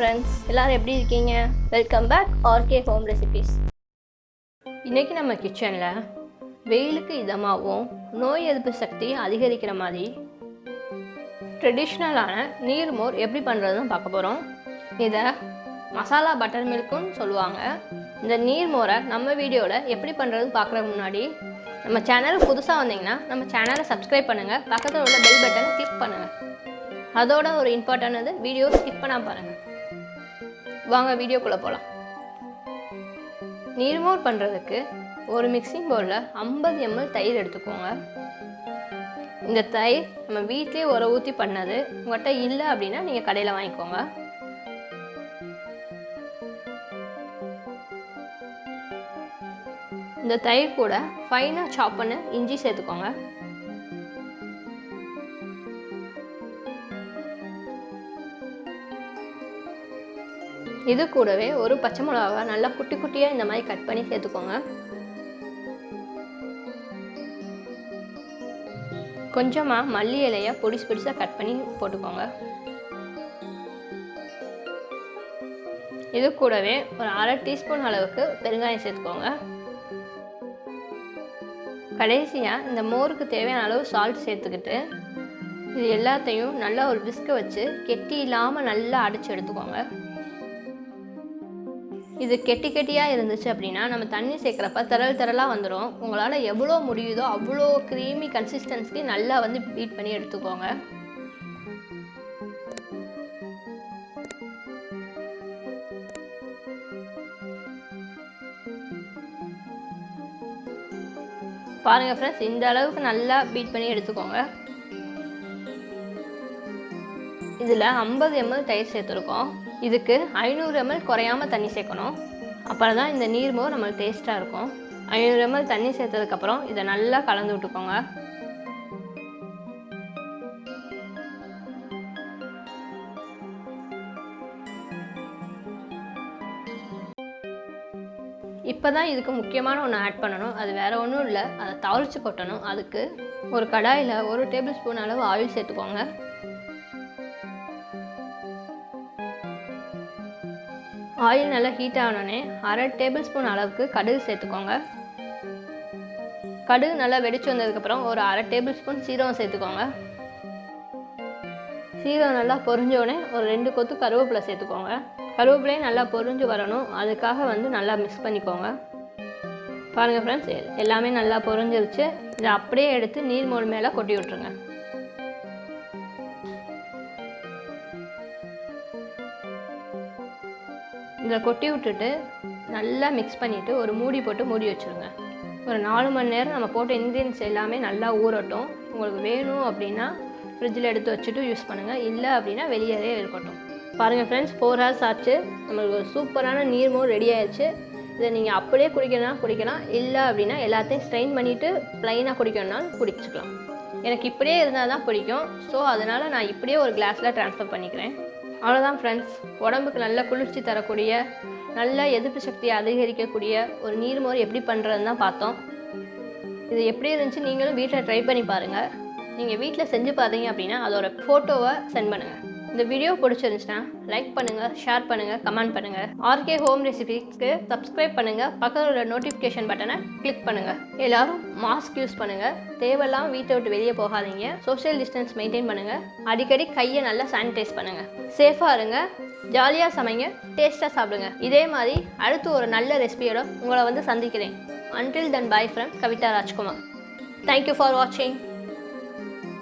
Friends எல்லோரும் எப்படி இருக்கீங்க? Welcome back RK home recipes இன்றைக்கி நம்ம கிச்சனில் வெயிலுக்கு இதமாகவும் நோய் எதிர்ப்பு சக்தி அதிகரிக்கிற மாதிரி ட்ரெடிஷ்னலான நீர்மோர் எப்படி பண்ணுறதுன்னு பார்க்க போகிறோம் இதை மசாலா பட்டர் மில்க்குன்னு சொல்லுவாங்க. இந்த நீர்மோரை நம்ம வீடியோவில் எப்படி பண்ணுறதுன்னு பார்க்குறதுக்கு முன்னாடி நம்ம சேனல் புதுசாக வந்தீங்கன்னா நம்ம சேனலை சப்ஸ்கிரைப் பண்ணுங்கள் பக்கத்தில் உள்ள பெல் பட்டனை கிளிக் பண்ணுங்கள் அதோட ஒரு இம்பார்ட்டன்ட் வீடியோ ஸ்கிப் பண்ணாம பாருங்கள் வாங்க வீடியோக்குள்ளே போகலாம் நீர்மோர் பண்ணுறதுக்கு ஒரு மிக்சிங் பவுலில் ஐம்பது எம்எல் தயிர் எடுத்துக்கோங்க. இந்த தயிர் நம்ம வீட்டிலே உர ஊற்றி பண்ணது உங்கள்கிட்ட இல்லை அப்படின்னா நீங்கள் கடையில் வாங்கிக்கோங்க. இந்த தயிர் கூட ஃபைனாக சாப் பண்ண இஞ்சி சேர்த்துக்கோங்க. இது கூடவே ஒரு பச்சை மிளகாவை நல்லா குட்டி குட்டியாக இந்த மாதிரி கட் பண்ணி சேர்த்துக்கோங்க. கொஞ்சமாக மல்லி இலையை பொடிசு பொடிசாக கட் பண்ணி போட்டுக்கோங்க. இது கூடவே ஒரு அரை டீஸ்பூன் அளவுக்கு பெருங்காயம் சேர்த்துக்கோங்க. கடைசியாக இந்த மோருக்கு தேவையான அளவு சால்ட் சேர்த்துக்கிட்டு இது எல்லாத்தையும் நல்லா ஒரு விஸ்க வச்சு கெட்டி இல்லாமல் நல்லா அடித்து எடுத்துக்கோங்க. இது கெட்டி கெட்டியாக இருந்துச்சு அப்படின்னா நம்ம தண்ணி சேர்க்குறப்ப திரள் திரளாக வந்துடும் உங்களால் எவ்வளோ முடியுதோ அவ்வளோ க்ரீமி கன்சிஸ்டன்சிக்கு நல்லா வந்து பீட் பண்ணி எடுத்துக்கோங்க. பாருங்கள் ஃப்ரெண்ட்ஸ் இந்த அளவுக்கு நல்லா பீட் பண்ணி எடுத்துக்கோங்க. இதில் ஐம்பது எம்எல் தயிர் சேர்த்துருக்கோம். இதுக்கு ஐநூறு எம்எல் குறையாமல் தண்ணி சேர்க்கணும். அப்புறம் தான் இந்த நீர்மோர் நம்மளுக்கு டேஸ்ட்டாக இருக்கும். ஐநூறு எம்எல் தண்ணி சேர்த்ததுக்கப்புறம் இதை நல்லா கலந்து விட்டுக்கோங்க. இப்போ தான் இதுக்கு முக்கியமான ஒன்று ஆட் பண்ணணும். அது வேறு ஒன்றும் இல்லை. அதை தாளித்து கொட்டணும். அதுக்கு ஒரு கடாயில் ஒரு டேபிள் ஸ்பூன் அளவு ஆயில் சேர்த்துக்கோங்க. ஆயில் நல்லா ஹீட் ஆனோடனே அரை டேபிள் ஸ்பூன் அளவுக்கு கடுகு சேர்த்துக்கோங்க. கடுகு நல்லா வெடிச்சு வந்ததுக்கப்புறம் ஒரு அரை டேபிள் ஸ்பூன் சீரகம் சேர்த்துக்கோங்க. சீரகம் நல்லா பொரிஞ்சோடனே ஒரு ரெண்டு கொத்து கருவேப்பிலை சேர்த்துக்கோங்க. கருவேப்பிலையும் நல்லா பொரிஞ்சு வரணும். அதுக்காக வந்து நல்லா மிக்ஸ் பண்ணிக்கோங்க. பாருங்கள் ஃப்ரெண்ட்ஸ் எல்லாமே நல்லா பொரிஞ்சிருச்சு. இதை அப்படியே எடுத்து நீர் மோல் மேலே கொட்டி விட்ருங்க இதில் கொட்டி விட்டுட்டு நல்லா மிக்ஸ் பண்ணிவிட்டு ஒரு மூடி போட்டு மூடி வச்சுருங்க. ஒரு நாலு மணி நேரம் நம்ம போட்ட இன்க்ரீடியன்ஸ் எல்லாமே நல்லா ஊறட்டும். உங்களுக்கு வேணும் அப்படின்னா ஃப்ரிட்ஜில் எடுத்து வச்சுட்டு யூஸ் பண்ணுங்கள் இல்லை அப்படின்னா வெளியவே இருக்கட்டும். பாருங்கள் ஃப்ரெண்ட்ஸ் ஃபோர் ஹவர்ஸ் ஆச்சு. நம்மளுக்கு ஒரு சூப்பரான நீர்மோர் ரெடி ஆயிடுச்சு. இதை நீங்கள் அப்படியே குடிக்கணும்னா குடிக்கலாம். இல்லை அப்படின்னா எல்லாத்தையும் ஸ்ட்ரெயின் பண்ணிவிட்டு ப்ளைனாக குடிக்கணும்னாலும் குடிச்சிக்கலாம். எனக்கு இப்படியே இருந்தால் தான் பிடிக்கும். ஸோ அதனால் நான் இப்படியே ஒரு கிளாஸில் ட்ரான்ஸ்ஃபர் பண்ணிக்கிறேன். அவ்வளோதான் ஃப்ரெண்ட்ஸ் உடம்புக்கு நல்ல குளிர்ச்சி தரக்கூடிய நல்ல எதிர்ப்பு சக்தியை அதிகரிக்கக்கூடிய ஒரு நீர்மோர் எப்படி பண்ணுறதுன்னு தான் பார்த்தோம். இது எப்படி இருந்துச்சு நீங்களும் வீட்டில் ட்ரை பண்ணி பாருங்கள் நீங்கள் வீட்டில் செஞ்சு பார்த்தீங்க அப்படின்னா அதோட ஃபோட்டோவை சென்ட் பண்ணுங்கள் இந்த வீடியோ பிடிச்சிருந்துச்சுன்னா லைக் பண்ணுங்கள் ஷேர் பண்ணுங்கள் கமெண்ட் பண்ணுங்கள் ஆர்கே ஹோம் ரெசிபிஸ்க்கு சப்ஸ்கிரைப் பண்ணுங்கள் பக்கத்தில் உள்ள நோட்டிஃபிகேஷன் பட்டனை கிளிக் பண்ணுங்கள் எல்லாரும் மாஸ்க் யூஸ் பண்ணுங்கள் தேவையெல்லாம் வீட்டை விட்டு வெளியே போகாதீங்க. சோஷியல் டிஸ்டன்ஸ் மெயின்டைன் பண்ணுங்கள் அடிக்கடி கையை நல்லா சானிடைஸ் பண்ணுங்கள் சேஃபாக இருங்க. ஜாலியாக சமைங்க. டேஸ்ட்டாக சாப்பிடுங்க. இதே மாதிரி அடுத்து ஒரு நல்ல ரெசிபியோட உங்களை வந்து சந்திக்கிறேன். Until then bye from Kavitha Rajkumar. Thank you for வாட்சிங்